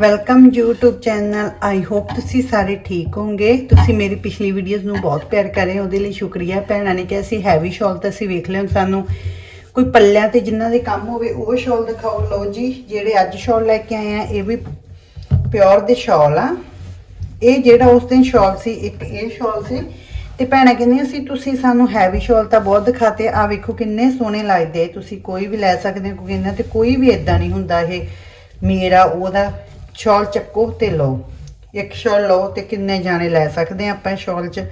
Welcome YouTube channel I hope ਤੁਸੀਂ ਸਾਰੇ ਠੀਕ ਹੋਵੋਗੇ। ਤੁਸੀਂ ਮੇਰੀ ਪਿਛਲੀ ਵੀਡੀਓਜ਼ ਨੂੰ ਬਹੁਤ ਪਿਆਰ ਕਰ ਰਹੇ ਹੋ, ਉਹਦੇ ਲਈ ਸ਼ੁਕਰੀਆ ਭੈਣਾਂ ਨੇ ਕਿਹਾ ਸੀ ਹੈਵੀ ਸ਼ਾਲ ਤਾਂ ਅਸੀਂ ਵੇਖ ਲਿਆ ਸਾਨੂੰ। ਕੋਈ ਪੱਲਿਆਂ ਤੇ ਜਿਨ੍ਹਾਂ ਦੇ ਕੰਮ ਹੋਵੇ, ਉਹ ਸ਼ਾਲ ਦਿਖਾਓ। ਲਓ ਜੀ, ਜਿਹੜੇ ਅੱਜ ਸ਼ਾਲ ਲੈ ਕੇ ਆਏ ਆ, ਇਹ ਵੀ ਪਿਓਰ ਦੇ ਸ਼ਾਲ ਆ। ਇਹ ਜਿਹੜਾ ਉਸ ਦਿਨ ਸ਼ਾਲ ਸੀ, ਇੱਕ ਇਹ ਸ਼ਾਲ ਸੀ। ਤੇ ਭੈਣਾਂ ਕਹਿੰਦੀਆਂ ਸੀ, ਤੁਸੀਂ ਸਾਨੂੰ ਹੈਵੀ ਸ਼ਾਲ ਤਾਂ ਬਹੁਤ ਦਿਖਾਤੇ ਆ ਵੇਖੋ ਕਿੰਨੇ ਸੋਹਣੇ ਲੱਗਦੇ। ਆ। ਤੁਸੀਂ ਕੋਈ ਵੀ ਲੈ ਸਕਦੇ ਹੋ, ਕਿਉਂਕਿ ਇਹਨਾਂ ਤੇ ਕੋਈ ਵੀ ਇਦਾਂ ਨਹੀਂ ਹੁੰਦਾ ਇਹ। ਮੇਰਾ, ਉਹਦਾ ਸ਼ਾਲ ਚੱਕੋ ਤੇ ਲਓ। ਇੱਕ ਸ਼ਾਲ ਲਓ ਤੇ ਕਿੰਨੇ ਜਾਣੇ ਲੈ ਸਕਦੇ ਆ ਆਪਾਂ ਸ਼ਾਲ 'ਚ।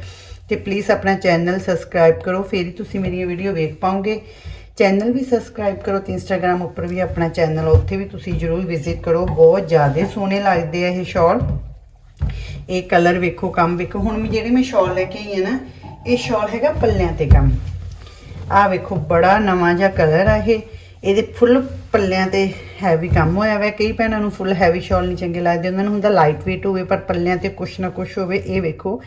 ਤੇ ਪਲੀਜ਼ ਆਪਣਾ ਚੈਨਲ ਸਬਸਕ੍ਰਾਈਬ ਕਰੋ, ਫਿਰ ਹੀ ਤੁਸੀਂ ਮੇਰੀਆਂ ਵੀਡੀਓ ਵੇਖ ਪਾਓਗੇ। ਚੈਨਲ ਵੀ ਸਬਸਕ੍ਰਾਈਬ ਕਰੋ ਤੇ ਇੰਸਟਾਗ੍ਰam ਉੱਪਰ ਵੀ ਆਪਣਾ ਚੈਨਲ ਉੱਥੇ ਵੀ ਤੁਸੀਂ ਜਰੂਰ ਵਿਜ਼ਿਟ ਕਰੋ। ਬਹੁਤ ਜ਼ਿਆਦਾ ਸੋਹਣੇ ਲੱਗਦੇ ਆ ਇਹ ਸ਼ਾਲ। ਇਹ ਕਲਰ ਵੇਖੋ, ਕੰਮ ਵੇਖੋ। ਹੁਣ ਮੈਂ ਜਿਹੜੀ ਮੈਂ ਸ਼ਾਲ ਲੈ ਕੇ ਆਈ ਆ ਨਾ, ਇਹ ਸ਼ਾਲ ਹੈਗਾ ਪੱਲਿਆਂ ਤੇ ਕੰਮ। ਆਹ ਵੇਖੋ, ਬੜਾ ਨਵਾਂ ਜਿਹਾ ਕਲਰ ਆ ਇਹ। ਇਹਦੇ ਫੁੱਲ ਪੱਲਿਆਂ ਤੇ ਹੈਵੀ ਕੰਮ ਹੋਇਆ ਹੋਇਆ ਕਈ ਭੈਣਾਂ ਨੂੰ ਫੁੱਲ ਹੈਵੀ ਸ਼ਾਲ ਨਹੀਂ ਚੰਗੇ ਲੱਗਦੇ। ਉਹਨਾਂ ਨੂੰ ਹੁੰਦਾ ਲਾਈਟ weight ਹੋਵੇ, ਪਰ ਪੱਲਿਆਂ ਤੇ ਕੁਛ ਨਾ ਕੁਛ ਹੋਵੇ। ਇਹ ਵੇਖੋ,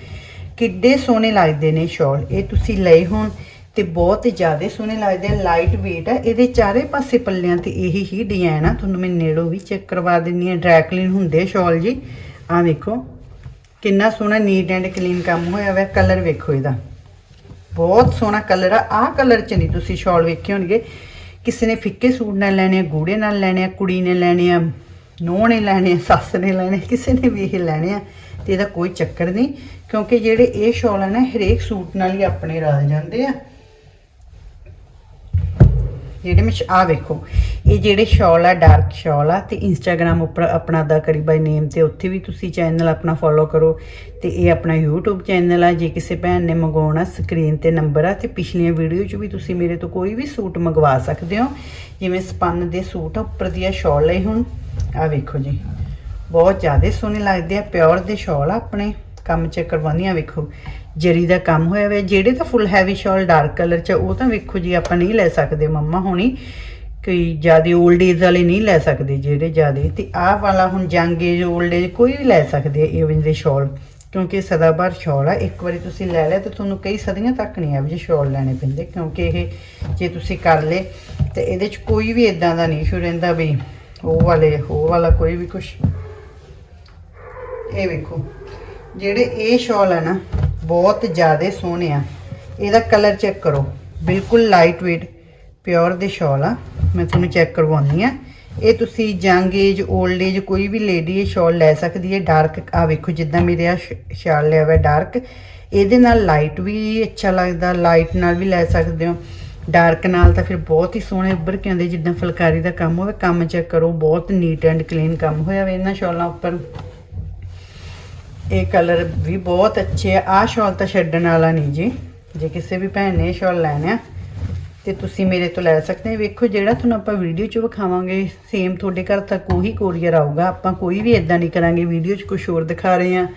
ਕਿੱਡੇ ਸੋਹਣੇ ਲੱਗਦੇ ਨੇ ਸ਼ਾਲ ਇਹ ਤੁਸੀਂ ਲਏ ਹੋਣ ਤੇ ਬਹੁਤ ਜ਼ਿਆਦਾ ਸੋਹਣੇ ਲੱਗਦੇ ਆ। ਲਾਈਟ weight ਆ। ਇਹਦੇ ਚਾਰੇ ਪਾਸੇ ਪੱਲਿਆਂ ਤੇ ਇਹੀ ਹੀ ਡਿਜ਼ਾਈਨ ਆ। ਤੁਹਾਨੂੰ ਮੈਂ ਨੇੜੋਂ ਵੀ ਚੈੱਕ ਕਰਵਾ ਦਿੰਨੀ ਆ ਡਰੈਕਲਿਨ ਹੁੰਦੇ ਸ਼ਾਲ ਜੀ। ਆਹ ਵੇਖੋ, ਕਿੰਨਾ ਸੋਹਣਾ ਨੀਟ ਐਂਡ ਕਲੀਨ ਕੰਮ ਹੋਇਆ ਹੋਇਆ ਕਲਰ ਵੇਖੋ ਇਹਦਾ। ਬਹੁਤ ਸੋਹਣਾ ਕਲਰ ਆ। ਆਹ ਕਲਰ ਚ ਨਹੀਂ ਤੁਸੀਂ ਸ਼ਾਲ ਵੇਖੇ ਹੋਣਗੇ। ਕਿਸੇ ਨੇ ਫਿੱਕੇ ਸੂਟ ਨਾਲ ਲੈਣੇ ਆ ਗੂੜੇ ਨਾਲ ਲੈਣੇ ਆ ਕੁੜੀ ਨੇ ਲੈਣੇ ਆ, ਨੂੰਹ ਨੇ ਲੈਣੇ ਆ, ਸੱਸ ਨੇ ਲੈਣੇ ਕਿਸੇ ਨੇ ਵੀ ਇਹ ਲੈਣੇ ਆ, ਤੇ ਇਹਦਾ ਕੋਈ ਚੱਕਰ ਨਹੀਂ, ਕਿਉਂਕਿ ਜਿਹੜੇ ਇਹ ਸ਼ਾਲ ਆ ਨਾ, ਹਰੇਕ ਸੂਟ ਨਾਲ ਹੀ ਆਪਣੇ ਰਲ ਜਾਂਦੇ ਆ। ਜਿਹੜੇ ਮੈਂ ਆ ਵੇਖੋ, ਇਹ ਜਿਹੜੇ ਸ਼ਾਲ ਆ ਡਾਰਕ ਸ਼ਾਲ ਆ, ਤੇ ਇੰਸਟਾਗ੍ਰam ਉੱਪਰ ਆਪਣਾ ਦਾ ਕਰੀ ਬਾਈ ਨੇਮ ਤੇ ਉੱਥੇ ਵੀ ਤੁਸੀਂ ਚੈਨਲ ਆਪਣਾ ਫੋਲੋ ਕਰੋ। ਤੇ ਇਹ ਆਪਣਾ YouTube ਚੈਨਲ ਆ, ਜੇ ਕਿਸੇ ਭੈਣ ਨੇ ਮੰਗਵਾਉਣਾ ਸਕਰੀਨ ਤੇ ਨੰਬਰ ਆ, ਤੇ ਪਿਛਲੀਆਂ ਵੀਡੀਓ 'ਚ ਵੀ ਤੁਸੀਂ ਮੇਰੇ ਤੋਂ ਕੋਈ ਵੀ ਸੂਟ ਮੰਗਵਾ ਸਕਦੇ ਹੋ। ਜਿਵੇਂ ਸਪੰਨ ਦੇ ਸੂਟ ਆ, ਉੱਪਰ ਦੀਆਂ ਸ਼ਾਲ ਲਈ ਹੁਣ। ਆ ਵੇਖੋ ਜੀ। ਬਹੁਤ ਜ਼ਿਆਦਾ ਸੋਹਣੇ ਲੱਗਦੇ ਆ ਪਿਓਰ ਦੇ ਸ਼ਾਲ ਆ ਆਪਣੇ। ਕੰਮ ਚ ਕਰਵਾਉਂਦੀਆਂ ਵੇਖੋ। ਜਰੀ ਦਾ ਕੰਮ ਹੋਇਆ ਹੋਇਆ ਜਿਹੜੇ ਤਾਂ ਫੁੱਲ ਹੈਵੀ ਸ਼ਾਲ ਡਾਰਕ ਕਲਰ ਚ ਉਹ ਤਾਂ ਵੇਖੋ ਜੀ ਆਪਾਂ ਨਹੀਂ ਲੈ ਸਕਦੇ ਮੰਮਾ ਹੋਣੀ। ਕੋਈ ਜ਼ਿਆਦਾ 올ਡ ਏਜ ਵਾਲੇ ਨਹੀਂ ਲੈ ਸਕਦੇ ਜਿਹੜੇ ਜ਼ਿਆਦਾ। ਤੇ ਆਹ ਵਾਲਾ ਹੁਣ ਜੰਗ ਏਜ 올ਡ ਏਜ ਕੋਈ ਵੀ ਲੈ ਸਕਦੇ ਆ ਦੇ ਸ਼ਾਲ ਕਿਉਂਕਿ ਸਦਾਬਹਾਰ ਸ਼ਾਲ ਆ, ਇੱਕ ਵਾਰੀ ਤੁਸੀਂ ਲੈ ਲਿਆ ਤਾਂ ਤੁਹਾਨੂੰ ਕਈ ਸਦੀਆਂ ਤੱਕ ਨਹੀਂ ਆ ਵੀ ਸ਼ਾਲ ਲੈਣੇ ਪੈਂਦੇ, ਕਿਉਂਕਿ ਇਹ ਜੇ ਤੁਸੀਂ ਕਰ ਲੇ ਤੇ ਇਹਦੇ ਚ ਕੋਈ ਵੀ ਇਦਾਂ ਦਾ ਨਹੀਂ ਇਸ਼ੂ ਰਹਿੰਦਾ ਵੀ ਉਹ ਵਾਲੇ, ਉਹ ਵਾਲਾ ਕੋਈ ਵੀ ਕੁਝ ਇਹ ਵੇਖੋ। ਜਿਹੜੇ ਇਹ ਸ਼ਾਲ ਹੈ ਨਾ, ਬਹੁਤ ਜ਼ਿਆਦਾ ਸੋਹਣੇ ਆ। ਇਹਦਾ ਕਲਰ ਚੈੱਕ ਕਰੋ। ਬਿਲਕੁਲ ਲਾਈਟ weight ਪਿਓਰ ਦੇ ਸ਼ਾਲ ਆ। ਮੈਂ ਤੁਹਾਨੂੰ ਚੈੱਕ ਕਰਵਾਉਣੀ ਆ। ਇਹ ਤੁਸੀਂ ਯੰਗ ਏਜ 올ਡ ਏਜ ਕੋਈ ਵੀ ਲੇਡੀ ਇਹ ਸ਼ਾਲ ਲੈ ਸਕਦੀ ਹੈ। ਡਾਰਕ ਆ ਵੇਖੋ ਜਿੱਦਾਂ ਮੇਰੇ ਆ ਸ਼ਾਲ ਲਿਆ ਹੋਇਆ ਡਾਰਕ ਇਹਦੇ ਨਾਲ ਲਾਈਟ ਵੀ ਅੱਛਾ ਲੱਗਦਾ ਲਾਈਟ ਨਾਲ ਵੀ ਲੈ ਸਕਦੇ ਹੋ। ਡਾਰਕ ਨਾਲ ਤਾਂ ਫਿਰ ਬਹੁਤ ਹੀ ਸੋਹਣੇ ਉੱਭਰ ਕੇ ਆਉਂਦੇ। ਜਿੱਦਾਂ ਫੁਲਕਾਰੀ ਦਾ ਕੰਮ ਹੋਵੇ, ਕੰਮ ਚੈੱਕ ਕਰੋ। ਬਹੁਤ ਨੀਟ ਐਂਡ ਕਲੀਨ ਕੰਮ ਹੋਇਆ ਹੋਇਆ ਇਹਨਾਂ ਸ਼ਾਲਾਂ ਉੱਪਰ। ਇਹ ਕਲਰ ਵੀ ਬਹੁਤ ਅੱਛੇ ਆ। ਆਹ ਸ਼ਾਲ ਤਾਂ ਛੱਡਣ ਵਾਲਾ ਨਹੀਂ ਜੀ। ਜੇ ਕਿਸੇ ਵੀ ਭੈਣ ਨੇ ਇਹ ਸ਼ਾਲ ਲੈਣਾ, ਤੇ ਤੁਸੀਂ ਮੇਰੇ ਤੋਂ ਲੈ ਸਕਦੇ ਵੇਖੋ, ਜਿਹੜਾ ਤੁਹਾਨੂੰ ਆਪਾਂ ਵੀਡੀਓ 'ਚ ਵਿਖਾਵਾਂਗੇ ਸੇਮ ਤੁਹਾਡੇ ਘਰ ਤੱਕ ਉਹੀ ਕੋਰੀਅਰ ਆਊਗਾ। ਆਪਾਂ ਕੋਈ ਵੀ ਇਦਾਂ ਨਹੀਂ ਕਰਾਂਗੇ। ਵੀਡੀਓ 'ਚ ਕੁਝ ਹੋਰ ਦਿਖਾ ਰਹੇ ਆ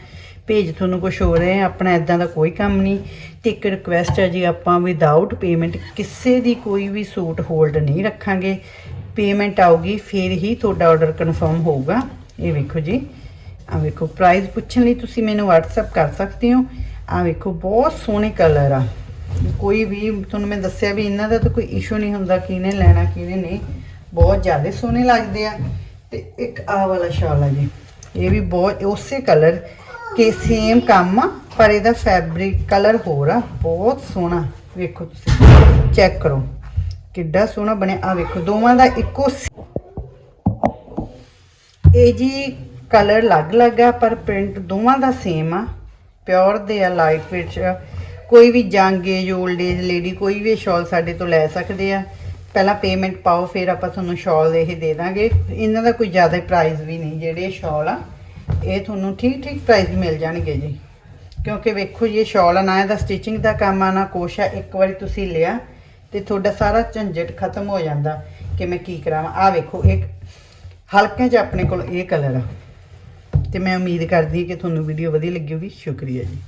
ਭੇਜ ਤੁਹਾਨੂੰ ਕੁਝ ਹੋ। ਰਹੇ ਆ ਆਪਣਾ ਇਦਾਂ ਦਾ ਕੋਈ ਕੰਮ ਨਹੀਂ। ਤੇ ਇੱਕ ਰਿਕੁਐਸਟ ਹੈ ਜੀ, ਆਪਾਂ ਵਿਦਆਊਟ ਪੇਮੈਂਟ ਕਿਸੇ ਦੀ ਕੋਈ ਵੀ ਸੂਟ ਹੋਲਡ ਨਹੀਂ ਰੱਖਾਂਗੇ। ਪੇਮੈਂਟ ਆਊਗੀ, ਫਿਰ ਹੀ ਤੁਹਾਡਾ ਆਰਡਰ ਕਨਫਰਮ ਹੋਊਗਾ। ਇਹ ਵੇਖੋ ਜੀ। ਆ ਵੇਖੋ ਪ੍ਰਾਈਸ ਪੁੱਛਣ ਲਈ ਤੁਸੀਂ ਮੈਨੂੰ WhatsApp ਕਰ ਸਕਦੇ ਹੋ। ਆ ਵੇਖੋ, ਬਹੁਤ ਸੋਹਣੇ ਕਲਰ ਆ। ਕੋਈ ਵੀ, ਤੁਹਾਨੂੰ ਮੈਂ ਦੱਸਿਆ ਵੀ ਇਹਨਾਂ ਦਾ ਤਾਂ ਕੋਈ ਇਸ਼ੂ ਨਹੀਂ ਹੁੰਦਾ ਕਿਹਨੇ ਲੈਣਾ, ਕਿਹਨੇ ਨਹੀਂ। ਬਹੁਤ ਜ਼ਿਆਦਾ ਸੋਹਣੇ ਲੱਗਦੇ ਆ। ਤੇ ਇੱਕ ਆ ਵਾਲਾ ਸ਼ਾਲ ਆ ਜੀ। ਇਹ ਵੀ ਬਹੁਤ, ਉਸੇ ਕਲਰ ਕੇ ਸੇਮ ਕੰਮ ਆ, ਪਰ ਇਹਦਾ ਫੈਬਰਿਕ ਕਲਰ ਹੋਰ ਆ। ਬਹੁਤ ਸੋਹਣਾ। ਵੇਖੋ ਤੁਸੀਂ ਚੈੱਕ ਕਰੋ। ਕਿੱਡਾ ਸੋਹਣਾ ਬਣਿਆ। ਆ ਵੇਖੋ, ਦੋਵਾਂ ਦਾ ਇੱਕੋ ਇਹ ਜੀ ਕਲਰ ਅਲੱਗ-ਅਲੱਗ ਆ, ਪਰ ਪ੍ਰਿੰਟ ਦੋਵਾਂ ਦਾ ਸੇਮ ਆ। ਪਿਓਰ ਦੇ ਆ ਲਾਈਟ ਵੇਟ ਚ ਕੋਈ ਵੀ ਜੰਗ ਏਜ 올ਡ ਏਜ ਲੇਡੀ ਕੋਈ ਵੀ ਸ਼ਾਲ ਸਾਡੇ ਤੋਂ ਲੈ ਸਕਦੇ ਆ। ਪਹਿਲਾਂ ਪੇਮੈਂਟ ਪਾਓ, ਫਿਰ ਆਪਾਂ ਤੁਹਾਨੂੰ ਸ਼ਾਲ ਇਹ ਦੇ ਦਾਂਗੇ। ਇਹਨਾਂ ਦਾ ਕੋਈ ਜ਼ਿਆਦਾ ਪ੍ਰਾਈਸ ਵੀ ਨਹੀਂ, ਜਿਹੜੇ ਸ਼ਾਲ ਆ, ਇਹ ਤੁਹਾਨੂੰ ਠੀਕ ਠੀਕ ਪ੍ਰਾਈਸ ਮਿਲ ਜਾਣਗੇ ਜੀ। ਕਿਉਂਕਿ ਵੇਖੋ ਜੀ, ਇਹ ਸ਼ਾਲ ਆ, ਨਾ ਇਹਦਾ ਸਟਿਚਿੰਗ ਦਾ ਕੰਮ ਆ, ਨਾ ਕੁਛ ਆ। ਇੱਕ ਵਾਰੀ ਤੁਸੀਂ ਲਿਆ ਤੇ ਤੁਹਾਡਾ ਸਾਰਾ ਝੰਜਟ ਖਤਮ ਹੋ ਜਾਂਦਾ ਕਿ ਮੈਂ ਕੀ ਕਰਾਵਾਂ ਆ ਵੇਖੋ, ਇੱਕ ਹਲਕੇ ਚ ਆਪਣੇ ਕੋਲ ਇਹ ਕਲਰ ਆ। ਤੇ ਮੈਂ ਉਮੀਦ ਕਰਦੀ ਹਾਂ ਕਿ ਤੁਹਾਨੂੰ ਵੀਡੀਓ ਵਧੀਆ ਲੱਗੀ ਹੋਗੀ ਸ਼ੁਕਰੀਆ ਜੀ।